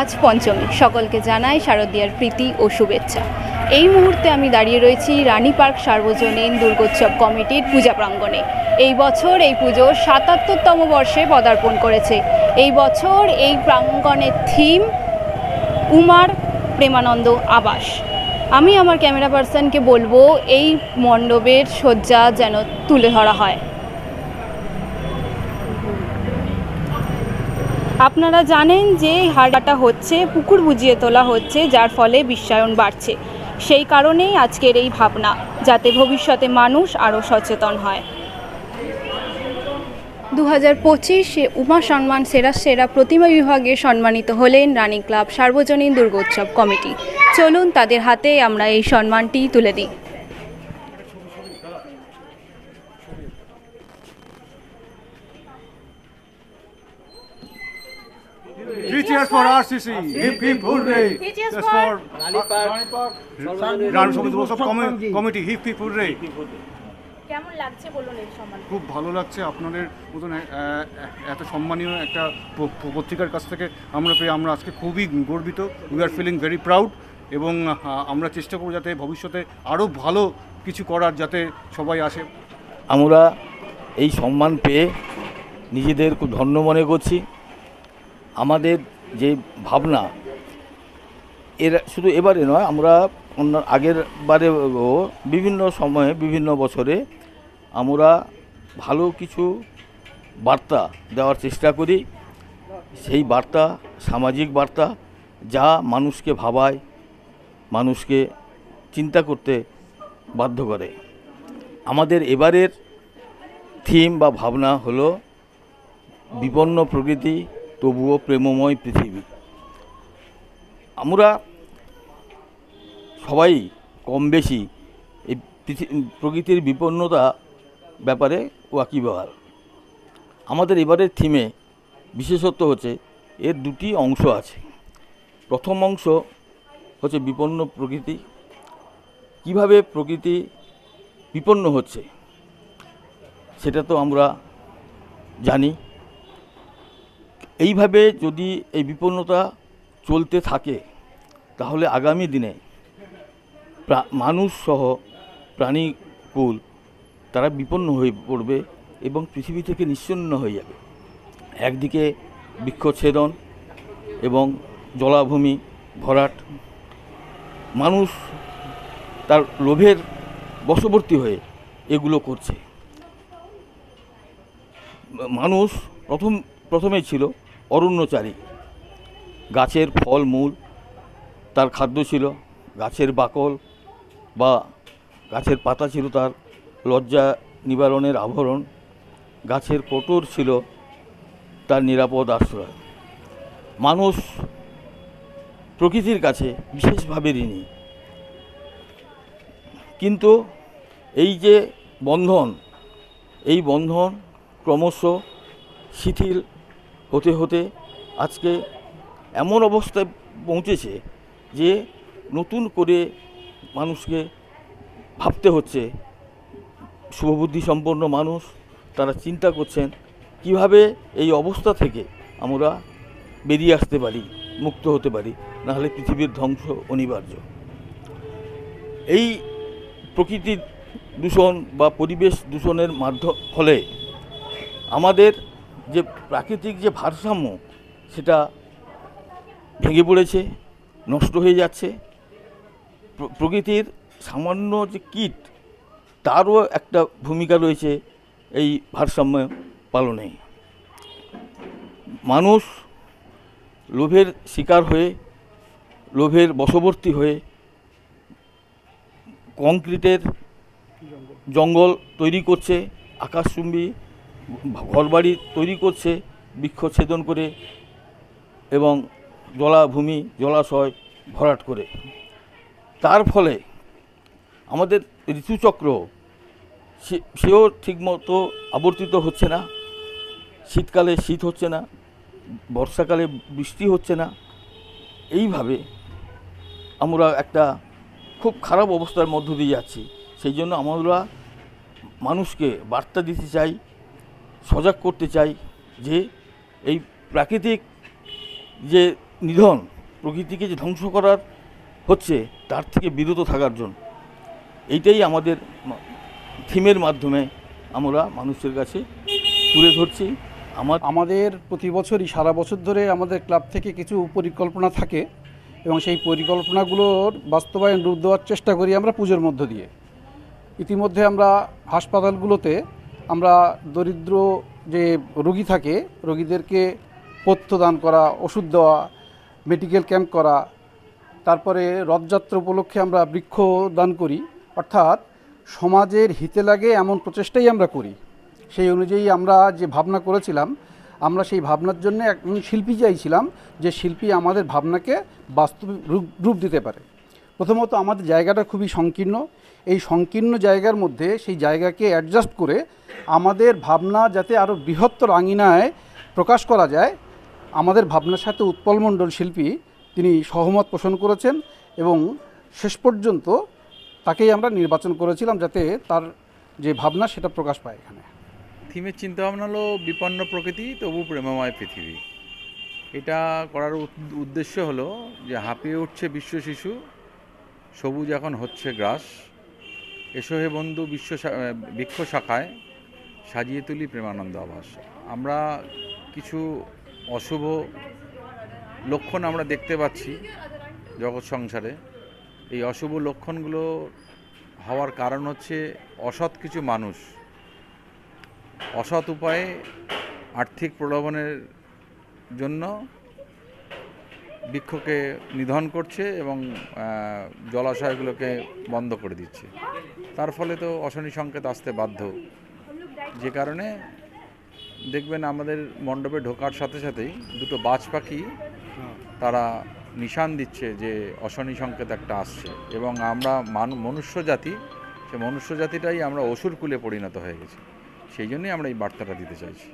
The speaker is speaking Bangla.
আজ পঞ্চমী। সকলকে জানাই শারদীয়ার প্রীতি ও শুভেচ্ছা। এই মুহূর্তে আমি দাঁড়িয়ে রয়েছি রানী পার্ক সার্বজনীন দুর্গোৎসব কমিটির পূজা প্রাঙ্গণে। এই বছর এই পুজো সাতাত্তরতম বর্ষে পদার্পণ করেছে। এই বছর এই প্রাঙ্গণের থিম উমার প্রেমানন্দ আবাস। আমি আমার ক্যামেরা পার্সনকে বলব, এই মণ্ডপের শয্যা যেন তুলে ধরা হয়। আপনারা জানেন যে হারটা হচ্ছে, পুকুর বুঝিয়ে তোলা হচ্ছে, যার ফলে বিশ্বায়ন বাড়ছে। সেই কারণেই আজকের এই ভাবনা, যাতে ভবিষ্যতে মানুষ আরও সচেতন হয়। দু হাজার পঁচিশে উমা সম্মান সেরা সেরা প্রতিমা বিভাগে সম্মানিত হলেন রানী ক্লাব সার্বজনীন দুর্গোৎসব কমিটি। চলুন তাদের হাতে আমরা এই সম্মানটি তুলে দিই। Three cheers for RCC. Hip hip hooray. Three cheers for- রান সমিতি সব কমিটি হিপ হিপ হুররে কেমন লাগছে বলুন এই সম্মান? খুব ভালো লাগছে আপনাদের মতন এত সম্মানীয় একটা পত্রিকার কাছ থেকে আমরা পেয়ে আমরা আজকে খুবই গর্বিত। We are feeling very proud এবং আমরা চেষ্টা করব যাতে ভবিষ্যতে আরও ভালো কিছু করার যাতে সবাই আসে। আমরা এই সম্মান পেয়ে নিজেদের খুব ধন্য মনে করছি। আমাদের যে ভাবনা, এর শুধু এবারে নয়, আমরা অন্য আগের বারেও বিভিন্ন সময়ে, বিভিন্ন বছরে আমরা ভালো কিছু বার্তা দেওয়ার চেষ্টা করি। সেই বার্তা, সামাজিক বার্তা, যা মানুষকে ভাবায়, মানুষকে চিন্তা করতে বাধ্য করে। আমাদের এবারের থিম বা ভাবনা হলো বিপন্ন প্রকৃতি তবুও প্রেমময় পৃথিবী। আমরা সবাই কম বেশি এই প্রকৃতির বিপন্নতা ব্যাপারে ওয়াকিবহাল। আমাদের এবারের থিমে বিশেষত্ব হচ্ছে, এর দুটি অংশ আছে। প্রথম অংশ হচ্ছে বিপন্ন প্রকৃতি। কীভাবে প্রকৃতি বিপন্ন হচ্ছে, সেটা তো আমরা জানি। এইভাবে যদি এই বিপন্নতা চলতে থাকে, তাহলে আগামী দিনে প্রা- মানুষ সহ প্রাণীকুল তারা বিপন্ন হয়ে পড়বে এবং পৃথিবী থেকে নিশ্চিন্ন হয়ে যাবে। একদিকে বৃক্ষচ্ছেদন এবং জলাভূমি ভরাট। মানুষ তার লোভের বশবর্তী হয়ে এগুলো করছে। মানুষ প্রথম, প্রথমেই ছিল অরণ্যচারী। গাছের ফল, মূল, তার খাদ্য ছিল গাছের বাকল বা গাছের পাতা ছিল তার লজ্জা নিবারণের আভরণ গাছের কোটর ছিল তার নিরাপদ আশ্রয়। মানুষ প্রকৃতির কাছে বিশেষভাবে ঋণী। কিন্তু এই যে বন্ধন, এই বন্ধন ক্রমশ শিথিল হতে হতে আজকে এমন অবস্থায় পৌঁছেছে যে নতুন করে মানুষকে ভাবতে হচ্ছে। শুভবুদ্ধি সম্পন্ন মানুষ, তারা চিন্তা করছেন, কীভাবে এই অবস্থা থেকে আমরা বেরিয়ে আসতে পারি, মুক্ত হতে পারি, নাহলে পৃথিবীর ধ্বংস অনিবার্য। এই প্রকৃতির দূষণ বা পরিবেশ দূষণের মাধ্যম, ফলে আমাদের যে প্রাকৃতিক যে ভারসাম্য, সেটা ভেঙে পড়েছে, নষ্ট হয়ে যাচ্ছে। প্রকৃতির সামান্য যে কীট, তারও একটা ভূমিকা রয়েছে এই ভারসাম্য পালনে। মানুষ লোভের শিকার হয়ে, লোভের বশবর্তী হয়ে কংক্রিটের জঙ্গল তৈরি করছে, আকাশচুম্বী ঘরবাড়ি তৈরি করছে বৃক্ষচ্ছেদন করে এবং জলাভূমি, জলাশয় ভরাট করে। তার ফলে আমাদের ঋতুচক্র সেও ঠিকমতো আবর্তিত হচ্ছে না। শীতকালে শীত হচ্ছে না, বর্ষাকালে বৃষ্টি হচ্ছে না। এইভাবে আমরা একটা খুব খারাপ অবস্থার মধ্য দিয়ে যাচ্ছি। সেই জন্য আমরা মানুষকে বার্তা দিতে চাই সজাগ করতে চাই যে এই প্রাকৃতিক যে নিধন, প্রকৃতিকে যে ধ্বংস করার হচ্ছে, তার থেকে বিরত থাকার জন্য। এইটাই আমাদের থিমের মাধ্যমে আমরা মানুষের কাছে তুলে ধরছি। আমার আমাদের প্রতি বছরই সারা বছর ধরে আমাদের ক্লাব থেকে কিছু পরিকল্পনা থাকে এবং সেই পরিকল্পনাগুলোর বাস্তবায়ন রূপ দেওয়ার চেষ্টা করি আমরা পুজোর মধ্য দিয়ে। ইতিমধ্যে আমরা হাসপাতালগুলোতে আমরা দরিদ্র যে রোগী থাকে, রোগীদেরকে পথ্য দান করা, ওষুধ দেওয়া মেডিকেল ক্যাম্প করা, তারপরে রথযাত্রা উপলক্ষে আমরা বৃক্ষ দান করি, অর্থাৎ সমাজের হিতে লাগে এমন প্রচেষ্টাই আমরা করি। সেই অনুযায়ী আমরা যে ভাবনা করেছিলাম, আমরা সেই ভাবনার জন্য একজন শিল্পী চাইছিলাম যে শিল্পী আমাদের ভাবনাকে বাস্তব রূপ দিতে পারে। প্রথমত আমাদের জায়গাটা খুবই সংকীর্ণ। এই সংকীর্ণ জায়গার মধ্যে সেই জায়গাকে অ্যাডজাস্ট করে আমাদের ভাবনা যাতে আরও বৃহত্তর আঙিনায় প্রকাশ করা যায়, আমাদের ভাবনার সাথে উৎপল মণ্ডল শিল্পী তিনি সহমত পোষণ করেছেন এবং শেষ পর্যন্ত তাকেই আমরা নির্বাচন করেছিলাম যাতে তার যে ভাবনা সেটা প্রকাশ পায় এখানে। থিমের চিন্তাভাবনা হলো বিপন্ন প্রকৃতি, তবু প্রেমময় পৃথিবী। এটা করার উদ্দেশ্য হলো যে হাঁপিয়ে উঠছে বিশ্ব শিশু সবুজ এখন হচ্ছে গ্রাস। এসো হে বন্ধু বিশ্ব বৃক্ষ শাখায়, সাজিয়ে তুলি প্রেমানন্দ আভাস। আমরা কিছু অশুভ লক্ষণ আমরা দেখতে পাচ্ছি জগৎ সংসারে। এই অশুভ লক্ষণগুলো হওয়ার কারণ হচ্ছে অসৎ কিছু মানুষ। অসৎ উপায়ে আর্থিক প্রলোভনের জন্য বৃক্ষকে নিধন করছে এবং জলাশয়গুলোকে বন্ধ করে দিচ্ছে। তার ফলে তো অশনি সংকেত আসতে বাধ্য। যে কারণে দেখবেন আমাদের মণ্ডপে ঢোকার সাথে সাথেই দুটো বাজ পাখি তারা নিশান দিচ্ছে যে অশনি সংকেত একটা আসছে। এবং আমরা মানু, মনুষ্য জাতি, সে মনুষ্য জাতিটাই আমরা অসুর কুলে পরিণত হয়ে গেছি। সেই জন্যই আমরা এই বার্তাটা দিতে চাইছি।